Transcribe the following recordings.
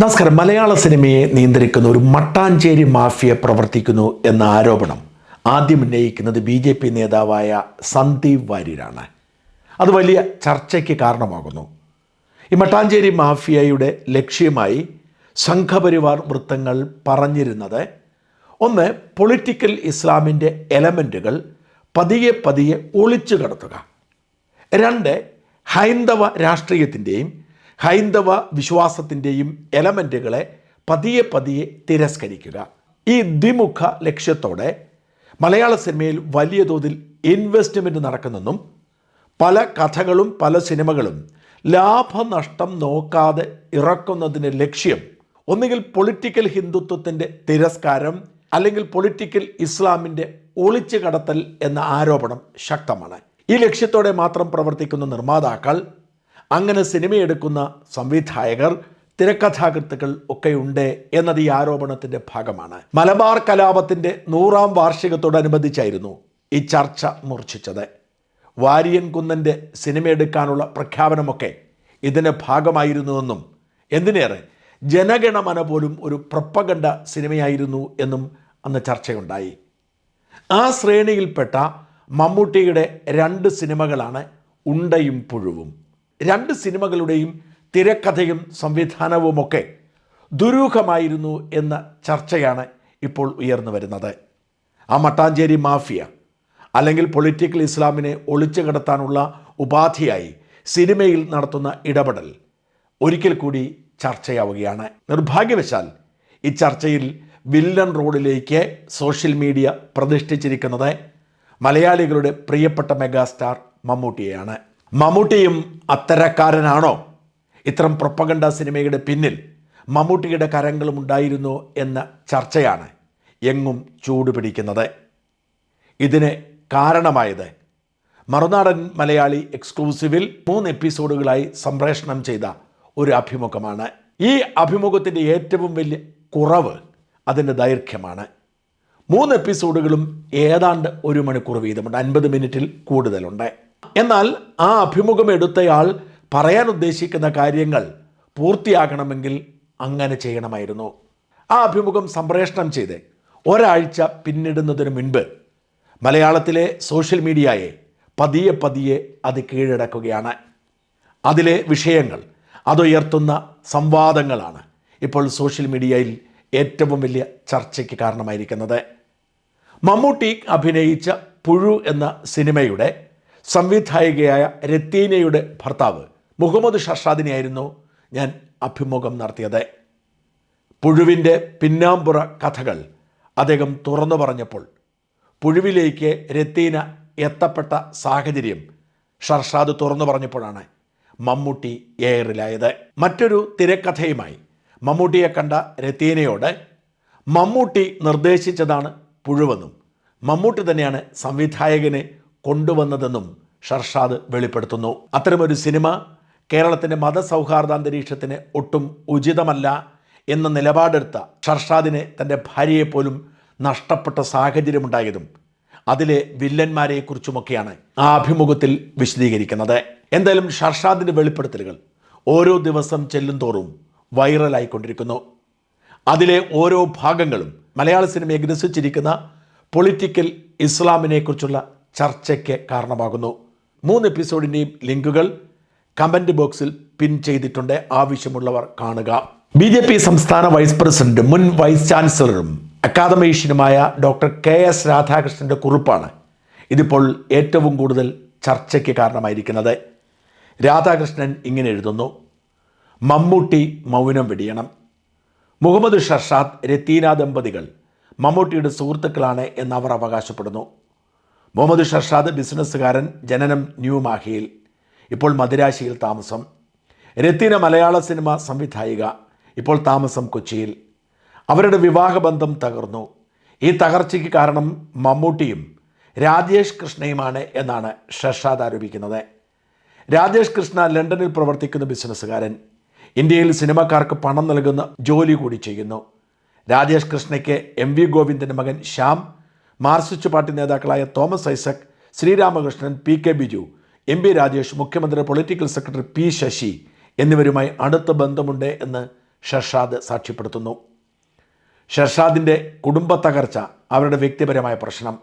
നമസ്കാരം. മലയാള സിനിമയെ നിയന്ത്രിക്കുന്ന ഒരു മട്ടാഞ്ചേരി മാഫിയ പ്രവർത്തിക്കുന്നു എന്ന ആരോപണം ആദ്യം ഉന്നയിക്കുന്നത് ബി ജെ പി നേതാവായ സന്ദീപ് വാര്യരാണ്. അത് വലിയ ചർച്ചയ്ക്ക് കാരണമാകുന്നു. ഈ മട്ടാഞ്ചേരി മാഫിയയുടെ ലക്ഷ്യമായി സംഘപരിവാർ വൃത്തങ്ങൾ പറഞ്ഞിരുന്നത് ഒന്ന് പൊളിറ്റിക്കൽ ഇസ്ലാമിന്റെ എലമെന്റുകൾ പതിയെ പതിയെ ഒളിച്ചു കടത്തുക. രണ്ട് ഹൈന്ദവ രാഷ്ട്രീയത്തിന്റെയും ഹൈന്ദവ വിശ്വാസത്തിന്റെയും എലമെന്റുകളെ പതിയെ പതിയെ തിരസ്കരിക്കുക. ഈ ദ്വിമുഖ ലക്ഷ്യത്തോടെ മലയാള സിനിമയിൽ വലിയ തോതിൽ ഇൻവെസ്റ്റ്മെന്റ് നടക്കുന്നെന്നും പല കഥകളും പല സിനിമകളും ലാഭനഷ്ടം നോക്കാതെ ഇറക്കുന്നതിന് ലക്ഷ്യം ഒന്നുകിൽ പൊളിറ്റിക്കൽ ഹിന്ദുത്വത്തിന്റെ തിരസ്കാരം അല്ലെങ്കിൽ പൊളിറ്റിക്കൽ ഇസ്ലാമിന്റെ ഒളിച്ചു കടത്തൽ എന്ന ആരോപണം ശക്തമാണ്. ഈ ലക്ഷ്യത്തോടെ മാത്രം പ്രവർത്തിക്കുന്ന നിർമ്മാതാക്കൾ അങ്ങനെ സിനിമയെടുക്കുന്ന സംവിധായകർ തിരക്കഥാകൃത്തുക്കൾ ഒക്കെയുണ്ട് എന്നത് ഈ ആരോപണത്തിന്റെ ഭാഗമാണ്. മലബാർ കലാപത്തിന്റെ നൂറാം വാർഷികത്തോടനുബന്ധിച്ചായിരുന്നു ഈ ചർച്ച മൂർച്ഛിച്ചത്. വാര്യൻ കുന്നന്റെ സിനിമയെടുക്കാനുള്ള പ്രഖ്യാപനമൊക്കെ ഇതിന്റെ ഭാഗമായിരുന്നുവെന്നും എന്തിനേറെ ജനഗണമന പോലും ഒരു പ്രപ്പകണ്ട സിനിമയായിരുന്നു എന്നും അന്ന് ചർച്ചയുണ്ടായി. ആ ശ്രേണിയിൽപ്പെട്ട മമ്മൂട്ടിയുടെ രണ്ട് സിനിമകളാണ് ഉണ്ടയും പുഴുവും. രണ്ട് സിനിമകളുടെയും തിരക്കഥയും സംവിധാനവുമൊക്കെ ദുരൂഹമായിരുന്നു എന്ന ചർച്ചയാണ് ഇപ്പോൾ ഉയർന്നു വരുന്നത്. ആ മട്ടാഞ്ചേരി മാഫിയ അല്ലെങ്കിൽ പൊളിറ്റിക്കൽ ഇസ്ലാമിനെ ഒളിച്ചു കടത്താനുള്ള ഉപാധിയായി സിനിമയിൽ നടത്തുന്ന ഇടപെടൽ ഒരിക്കൽ കൂടി ചർച്ചയാവുകയാണ്. നിർഭാഗ്യവശാൽ ഈ ചർച്ചയിൽ വില്ലൻ റോഡിലേക്ക് സോഷ്യൽ മീഡിയ പ്രതിഷ്ഠിച്ചിരിക്കുന്നത് മലയാളികളുടെ പ്രിയപ്പെട്ട മെഗാസ്റ്റാർ മമ്മൂട്ടിയെയാണ്. മമ്മൂട്ടിയും അത്തരക്കാരനാണോ? ഇത്തരം പ്രൊപ്പഗണ്ട സിനിമയുടെ പിന്നിൽ മമ്മൂട്ടിയുടെ കരങ്ങളും ഉണ്ടായിരുന്നോ എന്ന ചർച്ചയാണ് എങ്ങും ചൂടുപിടിക്കുന്നത് ഇതിന് കാരണമായത് മറുനാടൻ മലയാളി എക്സ്ക്ലൂസീവിൽ മൂന്ന് എപ്പിസോഡുകളായി സംപ്രേഷണം ചെയ്ത ഒരു അഭിമുഖമാണ്. ഈ അഭിമുഖത്തിന്റെ ഏറ്റവും വലിയ കുറവ് അതിന്റെ ദൈർഘ്യമാണ്. മൂന്ന് എപ്പിസോഡുകളും ഏതാണ്ട് ഒരു മണിക്കൂർ വീതമുണ്ട്. അൻപത് മിനിറ്റിൽ കൂടുതലുണ്ട്. എന്നാൽ ആ അഭിമുഖം എടുത്തയാൾ പറയാൻ ഉദ്ദേശിക്കുന്ന കാര്യങ്ങൾ പൂർത്തിയാക്കണമെങ്കിൽ അങ്ങനെ ചെയ്യണമായിരുന്നു. ആ അഭിമുഖം സംപ്രേഷണം ചെയ്ത് ഒരാഴ്ച പിന്നിടുന്നതിന് മുൻപ് മലയാളത്തിലെ സോഷ്യൽ മീഡിയയെ പതിയെ പതിയെ അത് കീഴടക്കുകയാണ്. അതിലെ വിഷയങ്ങൾ അതുയർത്തുന്ന സംവാദങ്ങളാണ് ഇപ്പോൾ സോഷ്യൽ മീഡിയയിൽ ഏറ്റവും വലിയ ചർച്ചയ്ക്ക് കാരണമായിരിക്കുന്നത്. മമ്മൂട്ടി അഭിനയിച്ച പുഴു എന്ന സിനിമയുടെ സംവിധായികയായ രത്തീനയുടെ ഭർത്താവ് മുഹമ്മദ് ഷർഷാദിനെയായിരുന്നു ഞാൻ അഭിമുഖം നടത്തിയത്. പുഴുവിന്റെ പിന്നാമ്പുറ കഥകൾ അദ്ദേഹം തുറന്നു പറഞ്ഞപ്പോൾ പുഴുവിലേക്ക് രത്തീന എത്തപ്പെട്ട സാഹചര്യം ഷർഷാദ് തുറന്നു പറഞ്ഞപ്പോഴാണ് മമ്മൂട്ടി എയറിലായത് മറ്റൊരു തിരക്കഥയുമായി മമ്മൂട്ടിയെ കണ്ട രത്തീനയോട് മമ്മൂട്ടി നിർദ്ദേശിച്ചതാണ് പുഴുവെന്നും മമ്മൂട്ടി തന്നെയാണ് സംവിധായകനെ കൊണ്ടുവന്നതെന്നും ഷർഷാദ് വെളിപ്പെടുത്തുന്നു. അത്തരമൊരു സിനിമ കേരളത്തിന്റെ മതസൗഹാർദ്ദ അന്തരീക്ഷത്തിന് ഒട്ടും ഉചിതമല്ല എന്ന നിലപാടെടുത്ത ഷർഷാദിനെ തന്റെ ഭാര്യയെപ്പോലും നഷ്ടപ്പെട്ട സാഹചര്യമുണ്ടായതും അതിലെ വില്ലന്മാരെക്കുറിച്ചുമൊക്കെയാണ് ആ അഭിമുഖത്തിൽ വിശദീകരിക്കുന്നത്. എന്തായാലും ഷർഷാദിന്റെ വെളിപ്പെടുത്തലുകൾ ഓരോ ദിവസം ചെല്ലും തോറും വൈറലായിക്കൊണ്ടിരിക്കുന്നു. അതിലെ ഓരോ ഭാഗങ്ങളും മലയാള സിനിമയെ ഗ്രസിച്ചിരിക്കുന്ന പൊളിറ്റിക്കൽ ഇസ്ലാമിനെക്കുറിച്ചുള്ള ചർച്ചയ്ക്ക് കാരണമാകുന്നു. മൂന്ന് എപ്പിസോഡിന്റെയും ലിങ്കുകൾ കമന്റ് ബോക്സിൽ പിൻ ചെയ്തിട്ടുണ്ട്. ആവശ്യമുള്ളവർ കാണുക. ബി ജെ പി സംസ്ഥാന വൈസ് പ്രസിഡന്റും മുൻ വൈസ് ചാൻസലറും അക്കാദമീഷ്യനുമായ ഡോക്ടർ കെ എസ് രാധാകൃഷ്ണന്റെ കുറിപ്പാണ് ഇതിപ്പോൾ ഏറ്റവും കൂടുതൽ ചർച്ചയ്ക്ക് കാരണമായിരിക്കുന്നത്. രാധാകൃഷ്ണൻ ഇങ്ങനെ എഴുതുന്നു. മമ്മൂട്ടി മൗനം വെടിയണം. മുഹമ്മദ് ഷർഷാദ് രത്തീന ദമ്പതികൾ മമ്മൂട്ടിയുടെ സുഹൃത്തുക്കളാണ് എന്ന് അവർ അവകാശപ്പെടുന്നു. മുഹമ്മദ് ഷർഷാദ് ബിസിനസ്സുകാരൻ ജനനം ന്യൂ മാഹിയിൽ. ഇപ്പോൾ മദിരാശിയിൽ താമസം. രത്തീന മലയാള സിനിമ സംവിധായിക. ഇപ്പോൾ താമസം കൊച്ചിയിൽ. അവരുടെ വിവാഹബന്ധം തകർന്നു. ഈ തകർച്ചയ്ക്ക് കാരണം മമ്മൂട്ടിയും രാജേഷ് കൃഷ്ണയുമാണ് എന്നാണ് ഷർഷാദ് ആരോപിക്കുന്നത്. രാജേഷ് കൃഷ്ണ ലണ്ടനിൽ പ്രവർത്തിക്കുന്ന ബിസിനസ്സുകാരൻ. ഇന്ത്യയിൽ സിനിമക്കാർക്ക് പണം നൽകുന്ന ജോലി കൂടി ചെയ്യുന്നു. രാജേഷ് കൃഷ്ണയ്ക്ക് എം വി ഗോവിന്ദന്റെ മകൻ ശ്യാം മാർസിസ്റ്റ് പാർട്ടി നേതാക്കളായ Thomas Isaac Sreeramakrishnan P K Biju M P Rajesh മുഖ്യമന്ത്രി പൊളിറ്റിക്കൽ സെക്രട്ടറി പി ശശി എന്നിവരുമായി അടുത്ത ബന്ധമുണ്ട് എന്ന് ഷർഷാദ് സാക്ഷ്യപ്പെടുത്തുന്നു. ഷർഷാദിന്റെ കുടുംബ തകർച്ച അവരുടെ വ്യക്തിപരമായ പ്രശ്നം.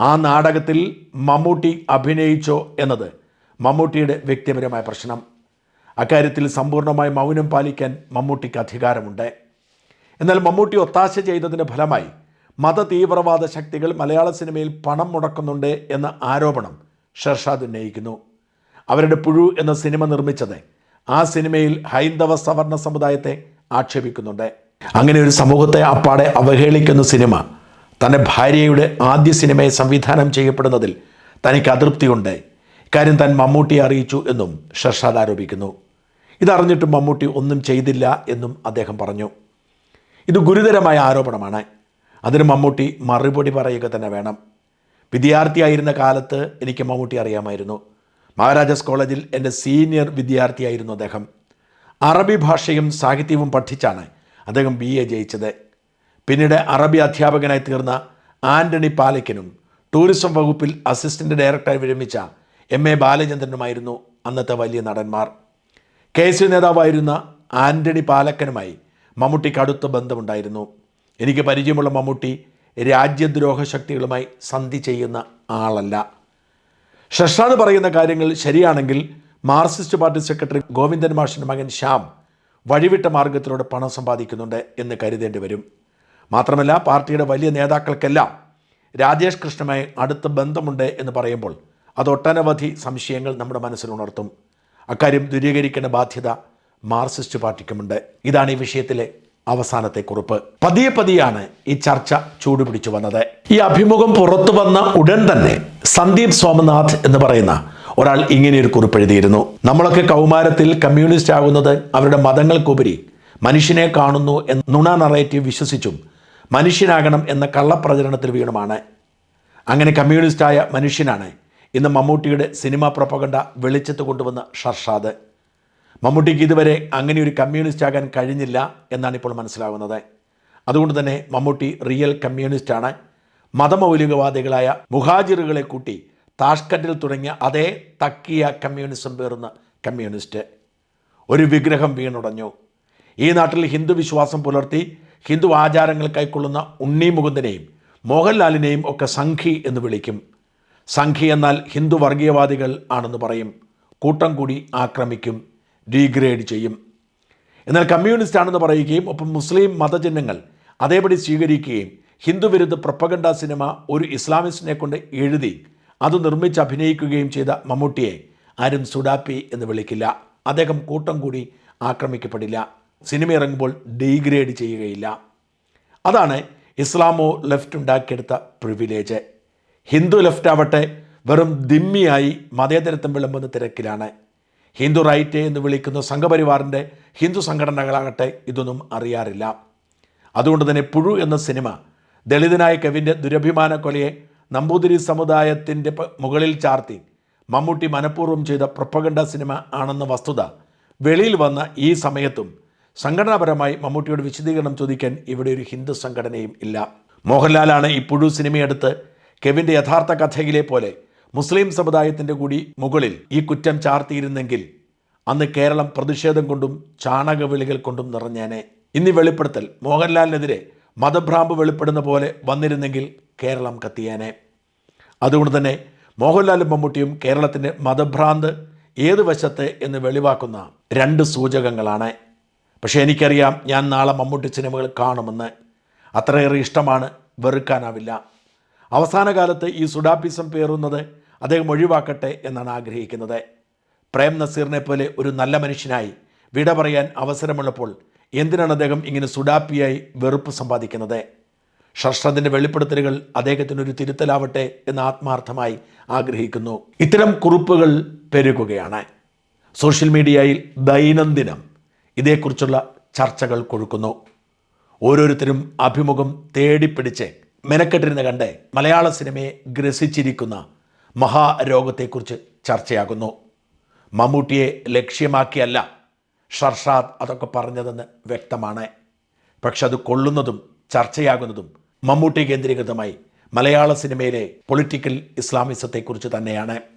ആ നാടകത്തിൽ മമ്മൂട്ടി അഭിനയിച്ചോ എന്നത് മമ്മൂട്ടിയുടെ വ്യക്തിപരമായ പ്രശ്നം. അക്കാര്യത്തിൽ സമ്പൂർണമായി മൗനം പാലിക്കാൻ മമ്മൂട്ടിക്ക് അധികാരമുണ്ട്. എന്നാൽ മമ്മൂട്ടി ഒത്താശ ചെയ്തതിന്റെ ഫലമായി മത തീവ്രവാദ ശക്തികൾ മലയാള സിനിമയിൽ പണം മുടക്കുന്നുണ്ട് എന്ന ആരോപണം ഷർഷാദ് ഉന്നയിക്കുന്നു. അവരുടെ പുഴു എന്ന സിനിമ നിർമ്മിച്ചത് ആ സിനിമയിൽ ഹൈന്ദവ സവർണ സമുദായത്തെ ആക്ഷേപിക്കുന്നുണ്ട്. അങ്ങനെ ഒരു സമൂഹത്തെ അപ്പാടെ അവഹേളിക്കുന്ന സിനിമ തന്റെ ഭാര്യയുടെ ആദ്യ സിനിമയെ സംവിധാനം ചെയ്യപ്പെടുന്നതിൽ തനിക്ക് അതൃപ്തിയുണ്ട്. ഇക്കാര്യം താൻ മമ്മൂട്ടിയെ അറിയിച്ചു എന്നും ഷർഷാദ് ആരോപിക്കുന്നു. ഇതറിഞ്ഞിട്ടും മമ്മൂട്ടി ഒന്നും ചെയ്തില്ല എന്നും അദ്ദേഹം പറഞ്ഞു. ഇത് ഗുരുതരമായ ആരോപണമാണ്. അതിന് മമ്മൂട്ടി മറുപടി പറയുക തന്നെ വേണം. വിദ്യാർത്ഥിയായിരുന്ന കാലത്ത് എനിക്ക് മമ്മൂട്ടി അറിയാമായിരുന്നു. മഹാരാജാസ് കോളേജിൽ എന്റെ സീനിയർ വിദ്യാർത്ഥിയായിരുന്നു അദ്ദേഹം. അറബി ഭാഷയും സാഹിത്യവും പഠിച്ചാണ് അദ്ദേഹം ബി എ ജയിച്ചത്. പിന്നീട് അറബി അധ്യാപകനായി തീർന്ന ആന്റണി പാലയ്ക്കനും ടൂറിസം വകുപ്പിൽ അസിസ്റ്റന്റ് ഡയറക്ടറായി വിരമിച്ച എം എ ബാലചന്ദ്രനുമായിരുന്നു അന്നത്തെ വലിയ നടന്മാർ. കെ എസ് യു നേതാവായിരുന്ന ആന്റണി പാലക്കനുമായി മമ്മൂട്ടിക്ക് അടുത്ത ബന്ധമുണ്ടായിരുന്നു. എനിക്ക് പരിചയമുള്ള മമ്മൂട്ടി രാജ്യദ്രോഹ ശക്തികളുമായി സന്ധി ചെയ്യുന്ന ആളല്ല. ഷർഷാദ് പറയുന്ന കാര്യങ്ങൾ ശരിയാണെങ്കിൽ മാർക്സിസ്റ്റ് പാർട്ടി സെക്രട്ടറി ഗോവിന്ദൻ മാഷിന്റെ മകൻ ശ്യാം വഴിവിട്ട മാർഗത്തിലൂടെ പണം സമ്പാദിക്കുന്നുണ്ട് എന്ന് കരുതേണ്ടി വരും. മാത്രമല്ല പാർട്ടിയുടെ വലിയ നേതാക്കൾക്കെല്ലാം രാജേഷ് കൃഷ്ണമായി അടുത്ത ബന്ധമുണ്ട് എന്ന് പറയുമ്പോൾ അത് ഒട്ടനവധി സംശയങ്ങൾ നമ്മുടെ മനസ്സിൽ ഉണർത്തും. അക്കാര്യം ദൂരീകരിക്കേണ്ട ബാധ്യത മാർക്സിസ്റ്റ് പാർട്ടിക്കുമുണ്ട്. ഇതാണ് ഈ വിഷയത്തിലെ അവസാനത്തെ കുറിപ്പ്. പതിയെ പതിയാണ് ഈ ചർച്ച ചൂടുപിടിച്ചു വന്നത്. ഈ അഭിമുഖം പുറത്തു വന്ന ഉടൻ തന്നെ സന്ദീപ് സോമനാഥ് എന്ന് പറയുന്ന ഒരാൾ ഇങ്ങനെ ഒരു കുറിപ്പ് എഴുതിയിരുന്നു. നമ്മളൊക്കെ കൗമാരത്തിൽ കമ്മ്യൂണിസ്റ്റ് ആകുന്നത് അവരുടെ മതങ്ങൾക്കുപരി മനുഷ്യനെ കാണുന്നു എന്ന നുണ നറേറ്റീവ് വിശ്വസിച്ചും മനുഷ്യനാകണം എന്ന കള്ളപ്രചരണത്തിൽ വീണുമാണ്. അങ്ങനെ കമ്മ്യൂണിസ്റ്റായ മനുഷ്യനാണ് ഇന്ന് മമ്മൂട്ടിയുടെ സിനിമാ പ്രൊപ്പകണ്ട വെളിച്ചത്ത് കൊണ്ടുവന്ന ഷർഷാദ്. മമ്മൂട്ടിക്ക് ഇതുവരെ അങ്ങനെ ഒരു കമ്മ്യൂണിസ്റ്റ് ആകാൻ കഴിഞ്ഞില്ല എന്നാണ് ഇപ്പോൾ മനസ്സിലാകുന്നത്. അതുകൊണ്ട് തന്നെ മമ്മൂട്ടി റിയൽ കമ്മ്യൂണിസ്റ്റാണ് മതമൗലികവാദികളായ മുഹാജിറുകളെ കൂട്ടി താഷ്കറ്റിൽ തുടങ്ങിയ അതേ തക്കിയ കമ്മ്യൂണിസം പേറുന്ന കമ്മ്യൂണിസ്റ്റ് ഒരു വിഗ്രഹം വീണുടഞ്ഞു. ഈ നാട്ടിൽ ഹിന്ദു വിശ്വാസം പുലർത്തി ഹിന്ദു ആചാരങ്ങൾ കൈക്കൊള്ളുന്ന ഉണ്ണി മുകുന്ദനെയും മോഹൻലാലിനെയും ഒക്കെ സംഘി എന്ന് വിളിക്കും. സംഘി എന്നാൽ ഹിന്ദു വർഗീയവാദികൾ ആണെന്ന് പറയും. കൂട്ടം കൂടി ആക്രമിക്കും. ഡീഗ്രേഡ് ചെയ്യും. എന്നാൽ കമ്മ്യൂണിസ്റ്റ് ആണെന്ന് പറയുകയും ഒപ്പം മുസ്ലിം മതചിഹ്നങ്ങൾ അതേപടി സ്വീകരിക്കുകയും ഹിന്ദുവിരുദ്ധ പ്രപ്പഗണ്ട സിനിമ ഒരു ഇസ്ലാമിസ്റ്റിനെ കൊണ്ട് എഴുതി അത് നിർമ്മിച്ച് അഭിനയിക്കുകയും ചെയ്ത മമ്മൂട്ടിയെ ആരും സുഡാപ്പി എന്ന് വിളിക്കില്ല. അദ്ദേഹം കൂട്ടം കൂടി ആക്രമിക്കപ്പെടില്ല. സിനിമ ഇറങ്ങുമ്പോൾ ഡീഗ്രേഡ് ചെയ്യുകയില്ല. അതാണ് ഇസ്ലാമോ ലെഫ്റ്റ് ഉണ്ടാക്കിയെടുത്ത പ്രിവിലേജ്. ഹിന്ദു ലെഫ്റ്റ് ആവട്ടെ വെറും ദിമ്മിയായി മതേതരത്വം വിളമ്പുന്ന തിരക്കിലാണ് ഹിന്ദു റൈറ്റ് എന്ന് വിളിക്കുന്ന സംഘപരിവാറിന്റെ ഹിന്ദു സംഘടനകളാകട്ടെ ഇതൊന്നും അറിയാറില്ല. അതുകൊണ്ട് തന്നെ പുഴു എന്ന സിനിമ ദളിതനായ കവിന്റെ ദുരഭിമാന കൊലയെ നമ്പൂതിരി സമുദായത്തിന്റെ മുകളിൽ ചാർത്തി മമ്മൂട്ടി മനഃപൂർവം ചെയ്ത പ്രൊപ്പഗണ്ട സിനിമ ആണെന്ന വസ്തുത വെളിയിൽ വന്ന ഈ സമയത്തും സംഘടനാപരമായി മമ്മൂട്ടിയോട് വിശദീകരണം ചോദിക്കാൻ ഇവിടെ ഒരു ഹിന്ദു സംഘടനയും ഇല്ല. മോഹൻലാലാണ് ഈ പുഴു സിനിമയെടുത്ത് കെവിന്റെ യഥാർത്ഥ കഥയിലെ പോലെ മുസ്ലിം സമുദായത്തിന്റെ കൂടി മുകളിൽ ഈ കുറ്റം ചാർത്തിയിരുന്നെങ്കിൽ അന്ന് കേരളം പ്രതിഷേധം കൊണ്ടും ചാണകവിളികൾ കൊണ്ടും നിറഞ്ഞേനെ. ഇന്ന് ഈ വെളിപ്പെടുത്തൽ മോഹൻലാലിനെതിരെ മതഭ്രാമ്പ് വെളിപ്പെടുന്ന പോലെ വന്നിരുന്നെങ്കിൽ കേരളം കത്തിയേനെ. അതുകൊണ്ട് തന്നെ മോഹൻലാലും മമ്മൂട്ടിയും കേരളത്തിന്റെ മതഭ്രാന്ത് ഏത് വശത്ത് എന്ന് വെളിവാക്കുന്ന രണ്ട് സൂചകങ്ങളാണ്. പക്ഷേ എനിക്കറിയാം ഞാൻ നാളെ മമ്മൂട്ടി സിനിമകൾ കാണുമെന്ന്. അത്രയേറെ ഇഷ്ടമാണ് വെറുക്കാനാവില്ല. അവസാന കാലത്ത് ഈ സുഡാപ്പിസം പേറുന്നത് അദ്ദേഹം ഒഴിവാക്കട്ടെ എന്നാണ് ആഗ്രഹിക്കുന്നത്. പ്രേം നസീറിനെ പോലെ ഒരു നല്ല മനുഷ്യനായി വിട പറയാൻ അവസരമുള്ളപ്പോൾ എന്തിനാണ് അദ്ദേഹം ഇങ്ങനെ സുഡാപ്പിയായി വെറുപ്പ് സമ്പാദിക്കുന്നത്? ഷർഷദിന്റെ വെളിപ്പെടുത്തലുകൾ അദ്ദേഹത്തിനൊരു തിരുത്തലാവട്ടെ എന്ന് ആത്മാർത്ഥമായി ആഗ്രഹിക്കുന്നു. ഇത്തരം കുറിപ്പുകൾ പെരുകുകയാണ്. സോഷ്യൽ മീഡിയയിൽ ദൈനംദിനം ഇതേക്കുറിച്ചുള്ള ചർച്ചകൾ കൊഴുക്കുന്നു. ഓരോരുത്തരും അഭിമുഖം തേടിപ്പിടിച്ച് മെനക്കെട്ടിരുന്ന് കണ്ട് മലയാള സിനിമയെ ഗ്രസിച്ചിരിക്കുന്ന മഹാരോഗത്തെക്കുറിച്ച് ചർച്ചയാകുന്നു. മമ്മൂട്ടിയെ ലക്ഷ്യമാക്കിയല്ല ഷർഷാദ് അതൊക്കെ പറഞ്ഞതെന്ന് വ്യക്തമാണ്. പക്ഷെ അത് കൊള്ളുന്നതും ചർച്ചയാകുന്നതും മമ്മൂട്ടി കേന്ദ്രീകൃതമായി മലയാള സിനിമയിലെ പൊളിറ്റിക്കൽ ഇസ്ലാമിസത്തെക്കുറിച്ച് തന്നെയാണ്.